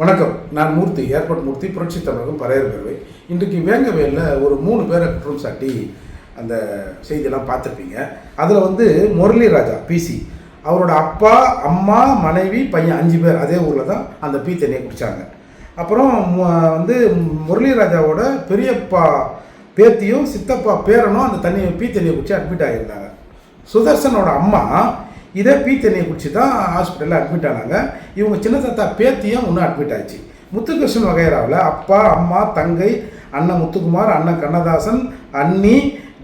வணக்கம். நான் மூர்த்தி ஏர்போர்ட் மூர்த்தி புரட்சி தமிழகம் பறையர் பேரவை. இன்றைக்கு வேங்கவேலில் ஒரு மூணு பேரை குற்றம் சாட்டி அந்த செய்தியெல்லாம் பார்த்துருப்பீங்க. அதில் வந்து முரளி ராஜா பிசி அவரோட அப்பா அம்மா மனைவி பையன் அஞ்சு பேர் அதே ஊரில் தான் அந்த பீ தண்ணியை குடித்தாங்க அப்புறம் வந்து முரளி ராஜாவோட பெரியப்பா பேத்தியும் சித்தப்பா பேரனும் அந்த தண்ணியை பீ தண்ணியை குடித்து அட்மிட் ஆகியிருந்தாங்க. சுதர்சனோட அம்மா இதே பி தண்ணியை குடிச்சு தான் ஹாஸ்பிட்டலில் அட்மிட் ஆனாங்க. இவங்க சின்ன தாத்தா பேத்தியும் இன்னும் அட்மிட் ஆயிடுச்சு. முத்துகிருஷ்ணன் வகைராவில் அப்பா அம்மா தங்கை அண்ணன் முத்துக்குமார் அண்ணன் கண்ணதாசன் அண்ணி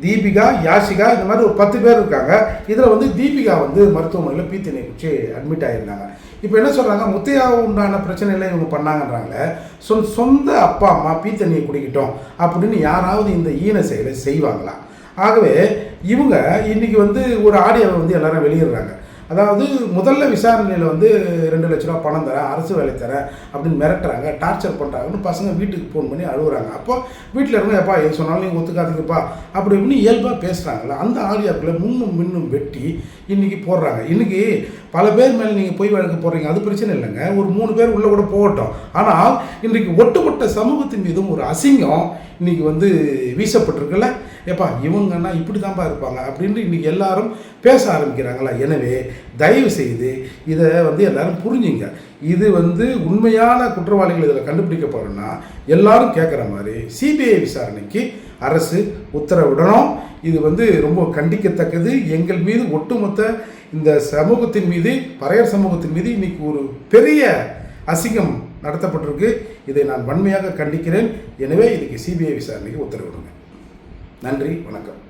தீபிகா யாஷிகா இந்த மாதிரி ஒரு பத்து பேர் இருக்காங்க. இதில் வந்து தீபிகா வந்து மருத்துவமனையில் பீ தண்ணியை குடிச்சு அட்மிட் ஆகியிருந்தாங்க இப்போ என்ன சொல்கிறாங்க முத்தையா உண்டான பிரச்சனைகளை இவங்க பண்ணாங்கன்றாங்களே சொல் சொந்த அப்பா அம்மா பீ தண்ணியை குடிக்கட்டும் அப்படின்னு யாராவது இந்த ஈன செயலை செய்வாங்களா? ஆகவே இவங்க இன்றைக்கி வந்து ஒரு ஆடியோவை வந்து எல்லாரும் வெளியிடுறாங்க. அதாவது முதல்ல விசாரணையில் வந்து ரெண்டு லட்ச ரூபா பணம் தரேன் அரசு வேலை தரேன் அப்படின்னு மிரட்டுறாங்க டார்ச்சர் பண்ணுறாங்கன்னு பசங்க வீட்டுக்கு ஃபோன் பண்ணி அழுகுறாங்க. அப்போ வீட்டில் இருக்கணும் எப்பா எது சொன்னாலும் நீங்கள் ஒத்துக்காதீங்கப்பா அப்படி இப்படின்னு இயல்பாக பேசுகிறாங்கல்ல அந்த ஆரியாக்களை முன்னும் மின்னும் வெட்டி இன்றைக்கி போடுறாங்க. இன்றைக்கி பல பேர் மேலே நீங்கள் பொய் வழக்கு போடுறீங்க அது பிரச்சனை இல்லைங்க. ஒரு மூணு பேர் உள்ளே கூட போகட்டும். ஆனால் இன்றைக்கு ஒட்டுமொத்த சமூகத்தின் மீதும் ஒரு அசிங்கம் இன்னைக்கு வந்து வீசப்பட்டிருக்குல்ல. ஏப்பா இவங்கன்னா இப்படி தான்ப்பா இருப்பாங்க அப்படின்ட்டு இன்றைக்கி எல்லாரும் பேச ஆரம்பிக்கிறாங்களா? எனவே தயவு செய்து இதை வந்து எல்லாரும் புரிஞ்சுங்க. இது வந்து உண்மையான குற்றவாளிகள் இதில் கண்டுபிடிக்க எல்லாரும் கேட்குற மாதிரி சிபிஐ விசாரணைக்கு அரசு உத்தரவிடணும். இது வந்து ரொம்ப கண்டிக்கத்தக்கது. எங்கள் மீது ஒட்டுமொத்த இந்த சமூகத்தின் மீது பறையர் சமூகத்தின் மீது இன்னைக்கு ஒரு பெரிய அசிங்கம் நடத்தப்பட்டிருக்கு. இதை நான் வன்மையாக கண்டிக்கிறேன். எனவே இதுக்கு சிபிஐ விசாரணைக்கு உத்தரவிடுங்க. நன்றி. வணக்கம்.